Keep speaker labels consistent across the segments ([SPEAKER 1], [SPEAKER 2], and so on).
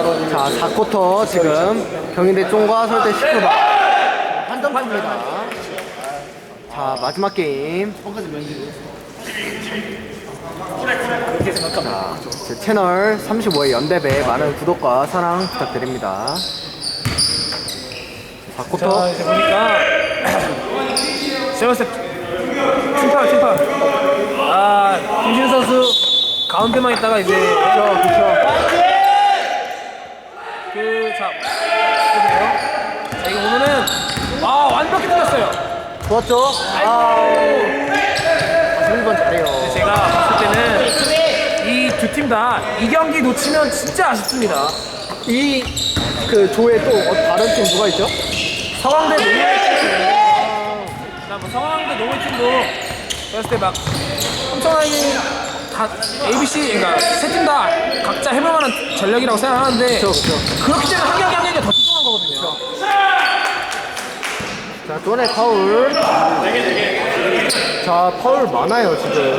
[SPEAKER 1] 자, 4쿼터 지금 경희대 쫑과 설대 19다. 한점 차입니다. 자, 마지막 게임.
[SPEAKER 2] 생각합니다.
[SPEAKER 1] 제 채널 35의 연대배 많은 구독과 사랑 부탁드립니다.
[SPEAKER 2] 자,
[SPEAKER 1] 4쿼터.
[SPEAKER 2] 이제 보니까 때 팀파 팀파 아 김진 선수 가운데만 있다가 이제
[SPEAKER 1] 그쵸, 그쵸.
[SPEAKER 2] 그 자 보세요. 자 이거 보면은 아 완벽히 틀렸어요.
[SPEAKER 1] 좋았죠? 아, 1번 잘해요.
[SPEAKER 2] 제가 봤을 때는 이 두 팀 다 이 경기 놓치면 진짜 아쉽습니다.
[SPEAKER 1] 이, 그 조에 또 어, 다른 팀 누가 있죠?
[SPEAKER 2] 서강대 농구팀 뭐 서강대 농구팀도 제가 봤을 때 막 엄청나게 다 ABC 그러니까 세 팀 다 각자 해볼 만한 전력이라고 생각하는데
[SPEAKER 1] 그쵸, 그쵸.
[SPEAKER 2] 그렇기 때문에 한 경기 한 경기가 더 집중한 거거든요.
[SPEAKER 1] 자, 쪼네 파울. 자, 파울 많아요, 지금.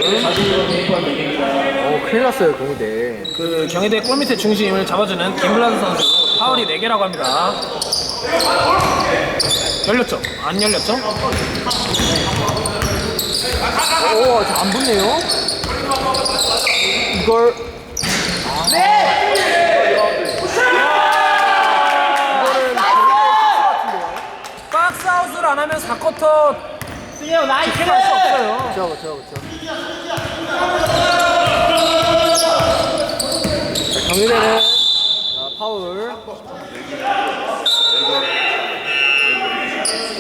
[SPEAKER 1] 어, 큰일 났어요, 경희대.
[SPEAKER 2] 그 경희대 골 밑에 중심을 잡아주는 김블라드 선수 파울이 4개라고 합니다. 열렸죠? 안 열렸죠?
[SPEAKER 1] 오, 자, 안 붙네요. 이걸.
[SPEAKER 2] 박스아웃을 안 하면 4쿼터 승혜요 나이스 할수 없어요.
[SPEAKER 1] 그쵸, 그쵸, 그쵸. 자, 경희대는. 자, 파울.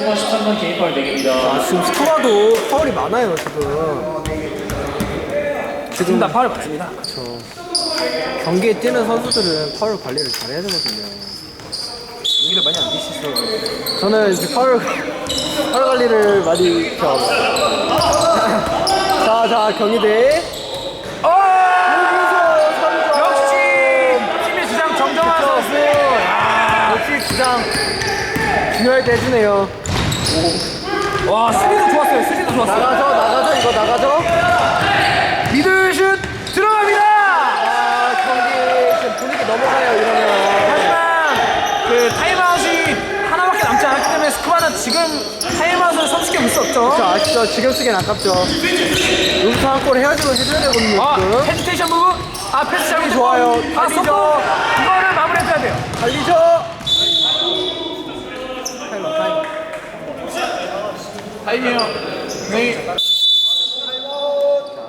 [SPEAKER 2] 13번 개인 파울 4개입니다.
[SPEAKER 1] 아, 지금 스코어도 파울이 많아요, 지금.
[SPEAKER 2] 지금 다 파울 맞습니다.
[SPEAKER 1] 그쵸. 경기에 뛰는 선수들은 파울 관리를 잘해야 되거든요.
[SPEAKER 2] 여기를 많이 안 드시죠?
[SPEAKER 1] 저는 이제 파울, 파울 관리를 많이 저. 자, 자, 경희대. 여기서 삼점.
[SPEAKER 2] 역시 팀의 주장 정정환 선수. 야.
[SPEAKER 1] 역시 주장 중요할 때 해주네요.
[SPEAKER 2] 와 스리도 좋았어요. 스리도 좋았어요.
[SPEAKER 1] 나가죠, 나가죠, 이거 나가죠.
[SPEAKER 2] 미들슛 들어갑니다.
[SPEAKER 1] 아, 경기 지금 분위기 넘어가요, 이러면.
[SPEAKER 2] 하지만 그 타임아웃이 하나밖에 남지 않았기 때문에 스쿠바는 지금 손쉽게 물수 없죠.
[SPEAKER 1] 저 아시죠? 지금 쓰기엔 아깝죠. 여기서 한골 헤어지고 해줘야 되거든요,
[SPEAKER 2] 아
[SPEAKER 1] 지금.
[SPEAKER 2] 헤지테이션 부분. 아 패스 잡이
[SPEAKER 1] 좋아요.
[SPEAKER 2] 아
[SPEAKER 1] 달리죠.
[SPEAKER 2] 속도 이거를 마무리해줘야 돼요.
[SPEAKER 1] 달리죠. 타임 아웃, 타임.
[SPEAKER 2] 타임이에요. 네.
[SPEAKER 1] 자,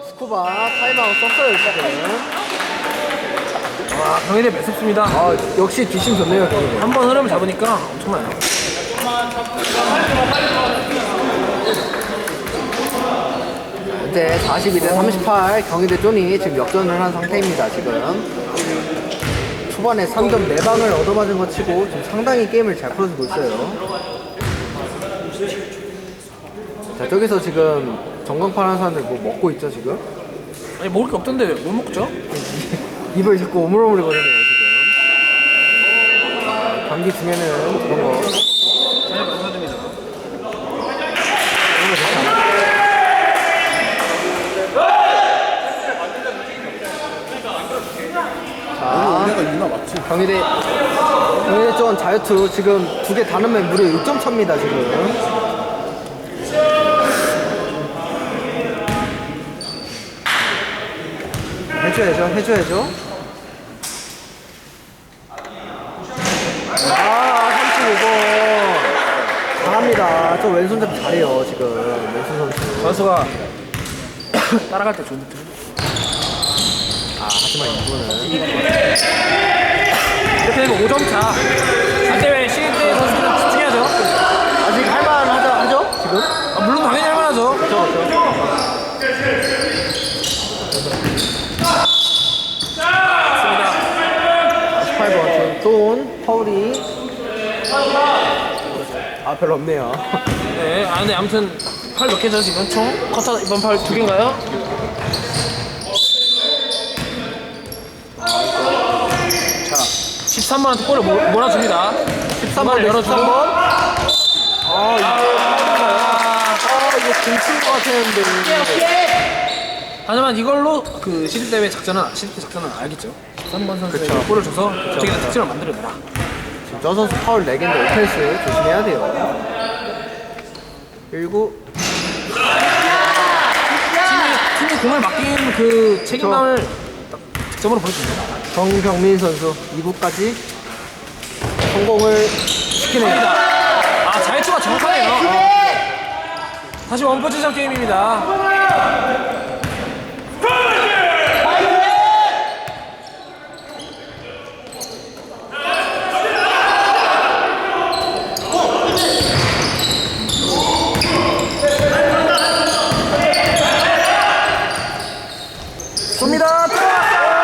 [SPEAKER 1] 스쿠바 타임아웃 썼어요, 지금.
[SPEAKER 2] 와 경희대 매섭습니다.
[SPEAKER 1] 아, 역시 뒷심 좋네요, 경기.
[SPEAKER 2] 한번 흐름을 잡으니까 엄청나요.
[SPEAKER 1] 현재 42대 38 경희대 존이 지금 역전을 한 상태입니다, 지금. 초반에 3점 4방을 얻어맞은 것 치고 지금 상당히 게임을 잘 풀어주고 있어요. 자, 저기서 지금 전광판 하는 사람들 뭐 먹고 있죠, 지금?
[SPEAKER 2] 아니 먹을 게 없던데 왜 못 먹죠?
[SPEAKER 1] 입을 자꾸 오물오물거리네요, 지금. 아, 경기 중에는 그런 거.
[SPEAKER 2] 전혀 감사드립니다.
[SPEAKER 1] 자, 경희대, 경희대 쪽 자유투 지금 두 개 다 넣으면 무려 6점 차입니다, 지금. 해줘야죠, 해줘야죠. 아, 35번. 잘합니다. 저 왼손잡이 잘해요, 지금. 왼손 선수.
[SPEAKER 2] 선수가 따라갈 때 좋은 듯.
[SPEAKER 1] 아, 하지만 이거는.
[SPEAKER 2] 이렇게 되면 5점 차. 반대회 시즌 선수들은 집중해야죠.
[SPEAKER 1] 아직 할만 하죠, 하죠? 지금?
[SPEAKER 2] 아, 물론 당연히 할만하죠.
[SPEAKER 1] 그렇죠, 그렇죠.
[SPEAKER 2] 맞습니다.
[SPEAKER 1] 18번 존 파울이 아 별로 없네요
[SPEAKER 2] 네, 아 근데 아무튼 팔 몇 개죠 지금 총? 커터 이번 팔 두 개인가요? 13번한테 골을 몰- 몰아줍니다. 13번을 열어주고
[SPEAKER 1] 13번 아 이거
[SPEAKER 2] 아,
[SPEAKER 1] 아 이거 공친 것 같았는데
[SPEAKER 2] 하지만 이걸로 그 시립 대회 작전은 대 작전은 알겠죠. 3번 선수에게
[SPEAKER 1] 그쵸.
[SPEAKER 2] 골을 줘서
[SPEAKER 1] 그쵸.
[SPEAKER 2] 득점을 만들어내라.
[SPEAKER 1] 지금 저 선수 파울 4개인데 오펜스 조심해야 돼요. 1구
[SPEAKER 2] 팀이 팀이 공을 맡긴 그 책임감을 딱 득점으로 보여줍니다.
[SPEAKER 1] 정경민 선수 2구까지 성공을 시키네요.
[SPEAKER 2] 아 자유투가 정확하네요. 다시 원포지션 게임입니다. 들어왔어요.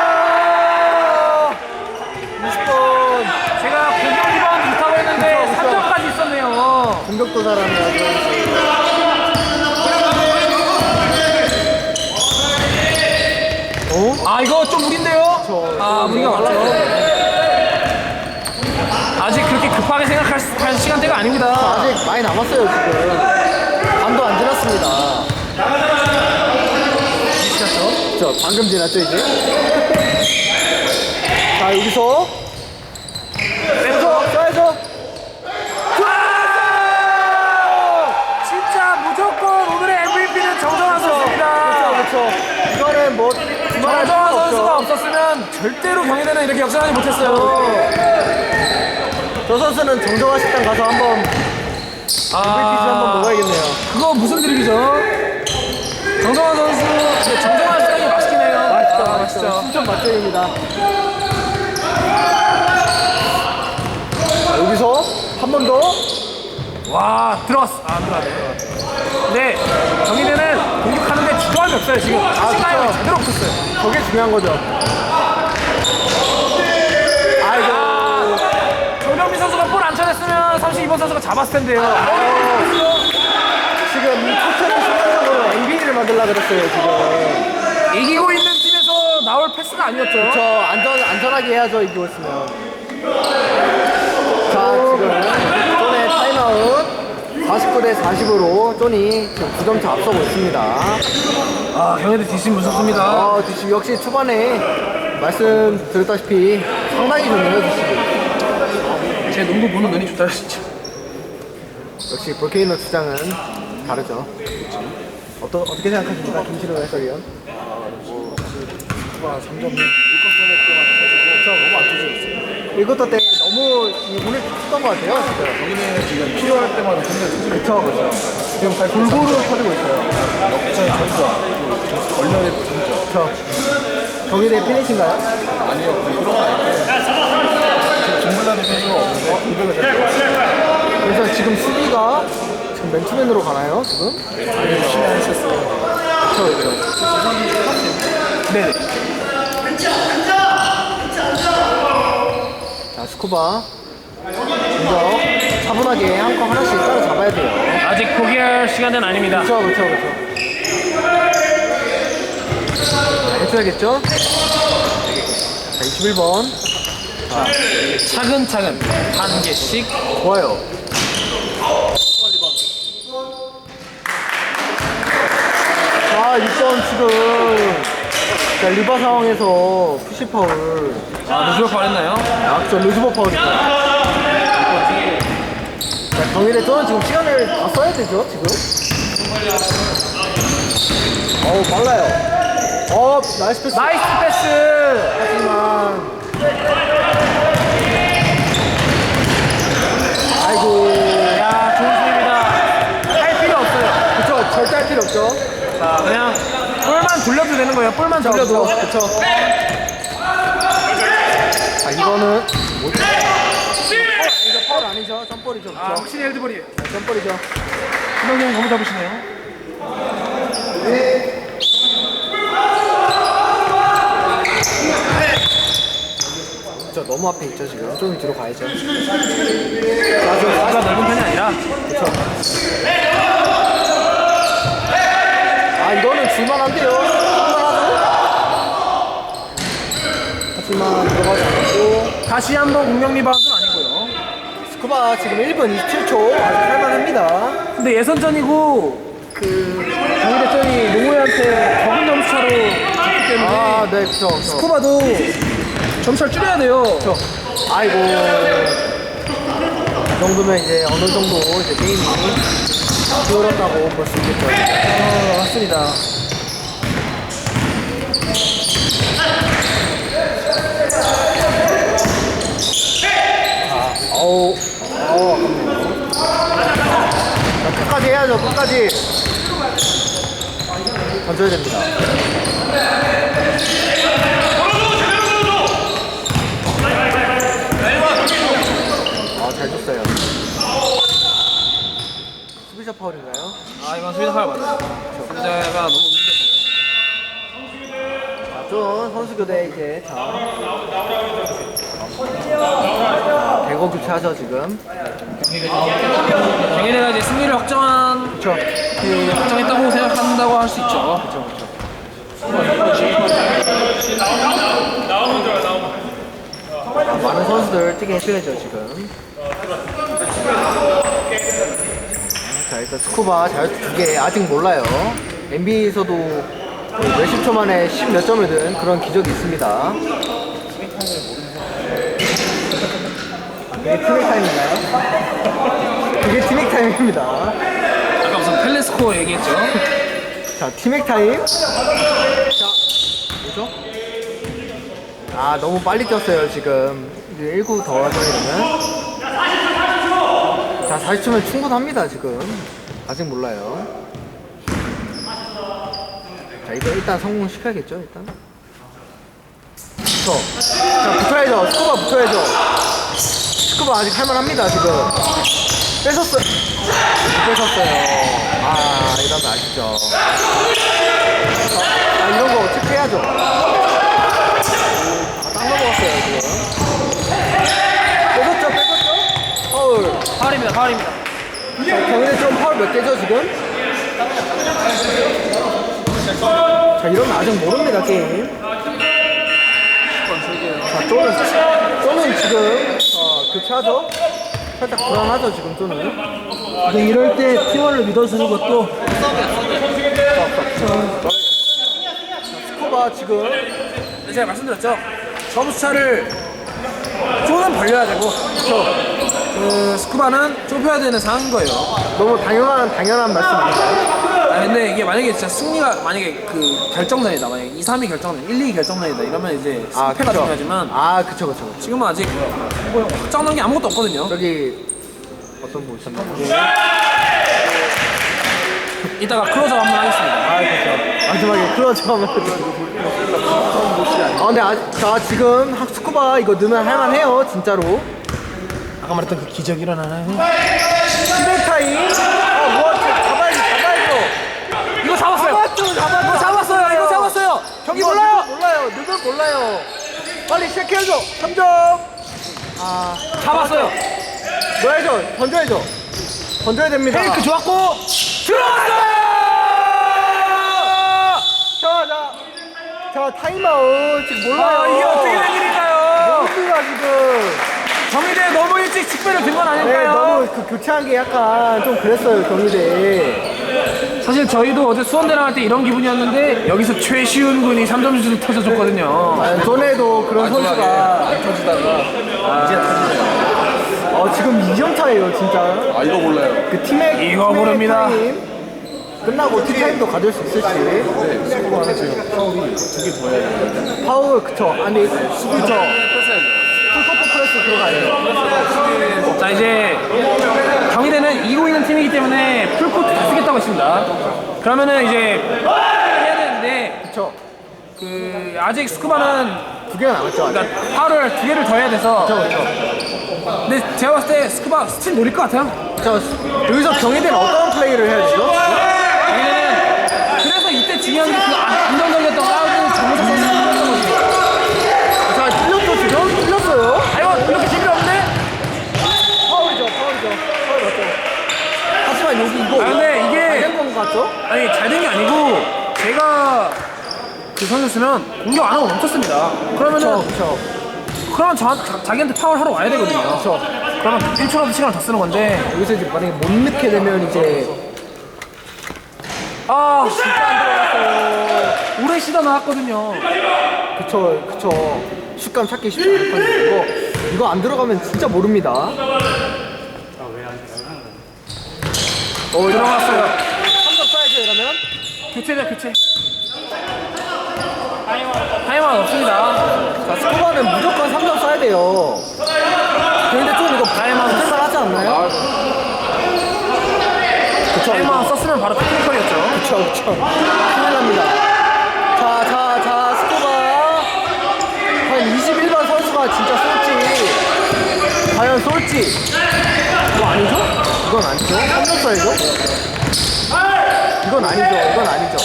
[SPEAKER 1] 20번
[SPEAKER 2] 제가 공격 리바운드 좋다고 했는데
[SPEAKER 1] 그쵸, 그쵸.
[SPEAKER 2] 3점까지 있었네요.
[SPEAKER 1] 저 선수. 어?
[SPEAKER 2] 아 이거 좀 무리인데요?
[SPEAKER 1] 저-
[SPEAKER 2] 아 무리가
[SPEAKER 1] 저-
[SPEAKER 2] 많죠. 아직 그렇게 급하게 생각할 수- 할 시간대가 아닙니다.
[SPEAKER 1] 아직 많이 남았어요 지금. 반도 안 지났습니다.
[SPEAKER 2] 지났죠?
[SPEAKER 1] 저 방금 지났죠 이제? 자 여기서 쏴야죠.
[SPEAKER 2] 아! 진짜 무조건 오늘의 MVP는 정정환 선수입니다.
[SPEAKER 1] 그렇죠. 이거는 뭐 말할
[SPEAKER 2] 정정환
[SPEAKER 1] 수가
[SPEAKER 2] 선수가 없었으면 절대로 경희대는 이렇게 역전하지 못했어요.
[SPEAKER 1] 저 선수는 정정화 식당 가서 한번 MVP 한번
[SPEAKER 2] 아,
[SPEAKER 1] 먹어야겠네요.
[SPEAKER 2] 그거 무슨 드립이죠? 정정환 선수, 근데 정정환 식당이 맛있긴 해요.
[SPEAKER 1] 맛있죠,
[SPEAKER 2] 아,
[SPEAKER 1] 맛있죠. 신천 맛집입니다. 자, 여기서 한 번 더.
[SPEAKER 2] 와 들어갔어 아 들어갔네 근데 경희대는 공격하는데 주도함이 없어요 지금 자신감이
[SPEAKER 1] 그쵸.
[SPEAKER 2] 제대로 없었어요
[SPEAKER 1] 저게 중요한 거죠. 아이고.
[SPEAKER 2] 조명민 선수가 볼 안 32번 선수가 잡았을 텐데요
[SPEAKER 1] 지금 토트넘 순간적으로 NBA를 만들려고 그랬어요, 지금.
[SPEAKER 2] 이기고 있는 팀에서 나올 패스가 아니었죠
[SPEAKER 1] 저 안전, 안전하게 해야죠, 이기고 있으면. 자, 지금 존의 타임아웃 49대 40으로 존이 지금 9점 차 앞서고 있습니다.
[SPEAKER 2] 아 경희대 뒷심 무섭습니다
[SPEAKER 1] 아, 디시 역시 초반에 말씀드렸다시피 상당히 좋네요, 디시.
[SPEAKER 2] 제 농구 보는 눈이 좋다 진짜
[SPEAKER 1] 역시 볼케이노 주장은 다르죠. 어떠, 어떻게 생각하십니까, 김신호 해설위원?
[SPEAKER 2] 아, 3점
[SPEAKER 1] 그렇죠, 너무 안 터졌어요. 1쿼터 때 너무 이 운을 쳤던 것 같아요, 지금.
[SPEAKER 2] 경희대 지금 필요할 때마다 굉장히
[SPEAKER 1] 그렇죠, 그렇죠. 지금 잘 골고루 터지고 있어요.
[SPEAKER 2] 역전 선수와 얼마나 진짜
[SPEAKER 1] 그렇죠. 경희대 팬이신가요?
[SPEAKER 2] 아니요 그런 거 아니고 정글라는 선수가 없는데 잘
[SPEAKER 1] 그래서 지금 수비가 지금 맨투맨으로 가나요, 지금?
[SPEAKER 2] 아니 열심히 하셨어요
[SPEAKER 1] 그렇죠, 그렇죠.
[SPEAKER 2] 네
[SPEAKER 1] 자, 스쿠바. 먼저 차분하게 한거 하나씩 따라 잡아야 돼요.
[SPEAKER 2] 아직 포기할 시간은 아닙니다
[SPEAKER 1] 그렇죠, 그렇죠, 그렇죠. 해줘야겠죠? 자, 21번.
[SPEAKER 2] 차근차근 한 개씩
[SPEAKER 1] 좋아요. 자, 6번 지금. 자, 리바 상황에서 푸시 파울.
[SPEAKER 2] 아 누수가 발했나요?
[SPEAKER 1] 아, 저 루즈버 파울이죠. 자, 경일에 저는 지금 시간을 다 써야 되죠, 지금. 어우, 빨라요. 어, 나이스 패스.
[SPEAKER 2] 나이스 패스
[SPEAKER 1] 하지만. 아이고.
[SPEAKER 2] 야 좋은 수입니다 할 필요 없어요
[SPEAKER 1] 그쵸, 절대 할 필요 없죠.
[SPEAKER 2] 자 그냥 볼만 돌려도 되는 거예요 볼만 돌려도
[SPEAKER 1] 그쵸. 자, 이거는. 뭐... 아니죠, 파울 아니죠. 점볼이죠.
[SPEAKER 2] 아
[SPEAKER 1] 그쵸.
[SPEAKER 2] 확실히 헬드볼이에요
[SPEAKER 1] 점볼이죠.
[SPEAKER 2] 김영희 형 너무 잡으시네요
[SPEAKER 1] 저 너무 앞에 있죠, 지금. 좀 뒤로 가야죠. 자, 지금
[SPEAKER 2] 아가 넓은 편이 아니라
[SPEAKER 1] 아 이거는 줄만한데요. 하지만 들어가지 않았고
[SPEAKER 2] 다시 한번 공격 리바운드는 아니고요
[SPEAKER 1] 스쿠바 지금 1분 27초 아주 할만합니다.
[SPEAKER 2] 근데 예선전이고
[SPEAKER 1] 그
[SPEAKER 2] 경희대전이 노무현한테 적은 점수 차로 졌기 때문에
[SPEAKER 1] 아, 네, 그쵸, 그쵸.
[SPEAKER 2] 스코바도 점수를 줄여야 돼요.
[SPEAKER 1] 그쵸. 아이고. 이 정도면 이제 어느 정도 이제 게임이 수월하다고 볼 수 있겠죠.
[SPEAKER 2] 어, 맞습니다.
[SPEAKER 1] 어우, 어우. 자, 끝까지 해야죠, 끝까지. 던져야 됩니다. 아, 잘 줬어요. 수비자 파울인가요?
[SPEAKER 2] 아 이건 수비자 파울 맞아요. 수비자가 너무.
[SPEAKER 1] 자, 좀 선수 교대 이제 자. 자, 대거 교체하죠, 지금.
[SPEAKER 2] 경희대가 이제 승리를 확정한.
[SPEAKER 1] 그
[SPEAKER 2] 확정했다고 생각한다고 할 수 있죠.
[SPEAKER 1] 그쵸, 그쵸. 많은 선수들 뛰게 해줘야죠 지금 자 일단 스쿠바 자유투 두개 아직 몰라요 NBA에서도 몇십 초 만에 10 몇 점을 든 그런 기적이 있습니다 아, 그게 티맥 타임인가요? 그게 티맥 타임입니다
[SPEAKER 2] 아까 무슨 펠레스코 얘기했죠.
[SPEAKER 1] 자, 티맥 타임. 자, 뭐죠? 아, 너무 빨리 뛰었어요, 지금. 이제 1구 더 하죠, 이러면. 자, 40초면 충분합니다, 지금. 아직 몰라요. 자, 이거 일단 성공시켜야겠죠, 일단. 그쵸. 자, 붙어야죠. 스쿠바 붙어야죠. 스쿠바 아직 할만합니다, 지금. 뺏었어요. 못 뺏었어요. 아, 이러면 아시죠. 아, 이런 거 체크해야죠. 아, 땅 넘어갔어요, 지금. 뺏었죠, 뺏었죠? 파울.
[SPEAKER 2] 파울입니다. 파울입니다.
[SPEAKER 1] 자, 경희대 좀 파울 몇 개죠, 지금? 자, 이러면 아직 모릅니다, 게임. 자, 쪼는, 쪼는 지금, 어, 교체하죠? 살짝 불안하죠, 지금 쪼는.
[SPEAKER 2] 근데 이럴 때 팀원을 믿어주는 것도
[SPEAKER 1] 스코바 지금
[SPEAKER 2] 제가 말씀드렸죠. 점수차를 쪼는 벌려야 되고 그 스쿠바는 좁혀야 되는 상황인 거예요.
[SPEAKER 1] 너무 당연한, 당연한 말씀 아닌가요?
[SPEAKER 2] 아 근데 이게 만약에 진짜 승리가 만약에 그 결정전이다 만약에 2, 3위 결정전 1, 2위 결정전이다 이러면 이제
[SPEAKER 1] 아,
[SPEAKER 2] 승패가
[SPEAKER 1] 그쵸.
[SPEAKER 2] 중요하지만
[SPEAKER 1] 아, 그쵸, 그쵸. 그쵸.
[SPEAKER 2] 지금은 아직 뭐 확정난 게 아무것도 없거든요
[SPEAKER 1] 저기, 어떤 분 오셨나요?
[SPEAKER 2] 이따가 클로즈업 한번 하겠습니다
[SPEAKER 1] 아, 그쵸. 마지막에 클러치 하면. 아, 근데 아, 자, 지금 학- 스쿠바 이거 넣으면 할만해요, 진짜로.
[SPEAKER 2] 아까 말했던 그 기적 일어나나요?
[SPEAKER 1] 시백 타임. 아, 뭐, 잡아야지, 잡아야죠.
[SPEAKER 2] 이거 잡았어요
[SPEAKER 1] 잡았죠, 잡았죠.
[SPEAKER 2] 이거 잡았어요 이거 잡았어요 경기 몰라요
[SPEAKER 1] 몰라요, 누군 몰라요. 빨리 시작해야죠. 3점. 아,
[SPEAKER 2] 잡았어요
[SPEAKER 1] 넣어야죠. 던져야죠. 던져야 됩니다.
[SPEAKER 2] 페이크 좋았고 들어갔어요
[SPEAKER 1] 자, 자. 자, 타임아웃. 지금 몰라요.
[SPEAKER 2] 아 이게 어떻게 된 일일까요
[SPEAKER 1] 모르겠어요, 지금.
[SPEAKER 2] 정의대 너무 일찍 직배를 든 건
[SPEAKER 1] 네,
[SPEAKER 2] 아닐까요?
[SPEAKER 1] 너무 그 교체한 게 약간 좀 그랬어요, 경희대.
[SPEAKER 2] 사실 저희도 어제 수원대랑 할 때 이런 기분이었는데 여기서 최시훈 군이 3점 슛을 터져줬거든요.
[SPEAKER 1] 아, 전에도 그런 선수가 터지다가 이제 터지네요. 어, 지금 2점 차예요, 진짜.
[SPEAKER 3] 아 이거 몰라요.
[SPEAKER 1] 그 팀의
[SPEAKER 2] 이거
[SPEAKER 1] 팀의
[SPEAKER 2] 모릅니다.
[SPEAKER 1] 타임 끝나고 티타임도 가질 수 있을지.
[SPEAKER 3] 네, 스코어는 지금 파울이 두개 더 해야 돼요.
[SPEAKER 1] 파울, 그쵸. 아니, 수비죠. 풀코트 프레스 들어가요.
[SPEAKER 2] 자 이제 경희대는 이고 있는 팀이기 때문에 풀코트 다 쓰겠다고 했습니다. 그러면은 이제 해야 되는데
[SPEAKER 1] 그쵸.
[SPEAKER 2] 그 아직 스쿠바는
[SPEAKER 1] 두 개가 남았죠.
[SPEAKER 2] 그러니까 파울을 두 개를 더 해야 돼서
[SPEAKER 1] 그쵸, 그쵸.
[SPEAKER 2] 근데 제가 봤을 때 스쿠바 스틸 노릴 것 같아요.
[SPEAKER 1] 저, 여기서 경희대는 어떤 플레이를 해야 되죠?
[SPEAKER 2] 경희대는 그래서 이때 중요한 게그 안정적이었던 사우드 정우석 선수
[SPEAKER 1] 자, 찔렸죠, 지금? 찔렸어요.
[SPEAKER 2] 아이고 이렇게 재미없네?
[SPEAKER 1] 파울이죠, 파울이죠. 파울 맞죠. 하지만 여기 이거.
[SPEAKER 2] 아, 근데 이게-
[SPEAKER 1] 안된건 같죠?
[SPEAKER 2] 아니 잘 된 게 아니고 제가 그 선수였으면 공격 안 하고 멈췄습니다. 그러면은
[SPEAKER 1] 그쵸, 그쵸.
[SPEAKER 2] 그러면 저, 자, 자기한테 파울 하러 와야 되거든요.
[SPEAKER 1] 그쵸.
[SPEAKER 2] 그러면 1초라도 시간을 더 쓰는 건데
[SPEAKER 1] 여기서 이제 만약에 못 넣게 되면 이제
[SPEAKER 2] 아,
[SPEAKER 1] 진짜 안 들어갔어요.
[SPEAKER 2] 오래 쉬다 나왔거든요.
[SPEAKER 1] 그쵸, 그쵸. 슛감 찾기 쉽지 않을 거예요. 이거, 이거 안 들어가면 진짜 모릅니다. 어,
[SPEAKER 2] 들어갔어요.
[SPEAKER 1] 3점 써야죠, 이러면.
[SPEAKER 2] 교체자 교체. 타임아웃 없습니다.
[SPEAKER 1] 자, 스코어는 무조건 3점 써야 돼요. 근데 좀 이거
[SPEAKER 2] 타임아웃.
[SPEAKER 1] 쓸만 하지 않나요? 그쵸, 이거.
[SPEAKER 2] 썼으면 바로 테크니컬이었죠.
[SPEAKER 1] 그쵸, 그쵸. 큰일 납니다. 자, 자, 자, 스코가. 과연 21번 선수가 진짜 쏠지. 과연 쏠지. 이거 아니죠? 이건 아니죠? 3점 써야죠? 이건 아니죠, 이건 아니죠.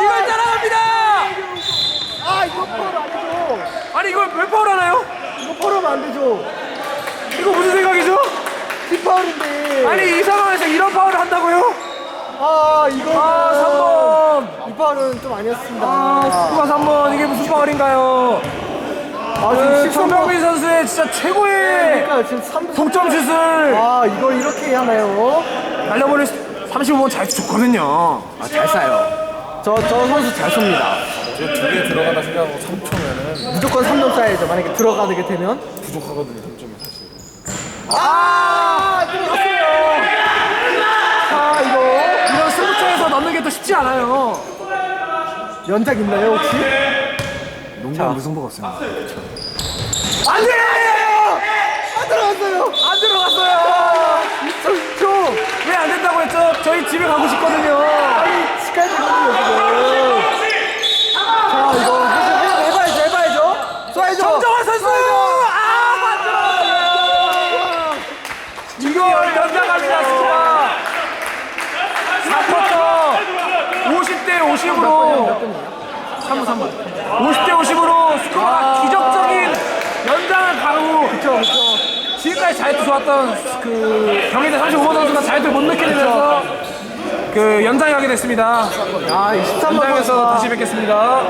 [SPEAKER 2] 이걸 따라갑니다.
[SPEAKER 1] 아, 이거 파울 아니죠?
[SPEAKER 2] 아니 이걸 왜 파울하나요?
[SPEAKER 1] 이거 파울하면 안 되죠?
[SPEAKER 2] 이거 무슨 생각이죠?
[SPEAKER 1] 뒷파울인데.
[SPEAKER 2] 아니 이 상황에서 이런 파울을 한다고요?
[SPEAKER 1] 아, 이거.
[SPEAKER 2] 아 3번.
[SPEAKER 1] 이 파울은 좀 아니었습니다.
[SPEAKER 2] 아 스쿠바 3번 이게 무슨 파울인가요?
[SPEAKER 1] 아,
[SPEAKER 2] 그
[SPEAKER 1] 지금 13번.
[SPEAKER 2] 손병민 선수의 진짜 최고의
[SPEAKER 1] 그러니까 지금 3점.
[SPEAKER 2] 동점 슛을
[SPEAKER 1] 아, 이걸 이렇게 하나요?
[SPEAKER 2] 날려버릴 35번 잘 줬거든요.
[SPEAKER 1] 아, 잘 쏴요. 저, 저 선수 잘 쏩니다.
[SPEAKER 3] 두 개 들어가다 생각하고 3초면은
[SPEAKER 1] 무조건 3점 쏴야죠. 만약에 들어가게 되면.
[SPEAKER 3] 부족하거든요. 3점이 사실.
[SPEAKER 1] 아, 들어갔어요. 자, 이거.
[SPEAKER 2] 이런 승부처에서 넣는 게 또 쉽지 않아요.
[SPEAKER 1] 연작 있나요, 혹시?
[SPEAKER 2] 농구는 무승부가 없습니다.
[SPEAKER 1] 안 돼! 안 들어갔어요!
[SPEAKER 2] 안 들어갔어요.
[SPEAKER 1] 2초, 2초!
[SPEAKER 2] 왜 안 된다고 했죠? 저희 집에 가고 싶거든요.
[SPEAKER 1] 아니, 시간이 되거든요, 지금. 자, 이거 해봐- 해봐야죠, 해봐야죠. 쏴야죠.
[SPEAKER 2] 정정환 선수! 아, 안 들어갔어요. 이걸 연장합니다, 스쿠바. 4쿼터 50대 50으로 3분 3분 50대 50으로 스쿠바가 기적적인 연장을 가르고
[SPEAKER 1] 그쵸, 그쵸.
[SPEAKER 2] 지금까지 자유투 좋았던 그 경희대 35번 선수가 자유투를 못 넣게 되면서 그 연장이 가게 됐습니다.
[SPEAKER 1] 야, 23번
[SPEAKER 2] 연장에서 다시 뵙겠습니다.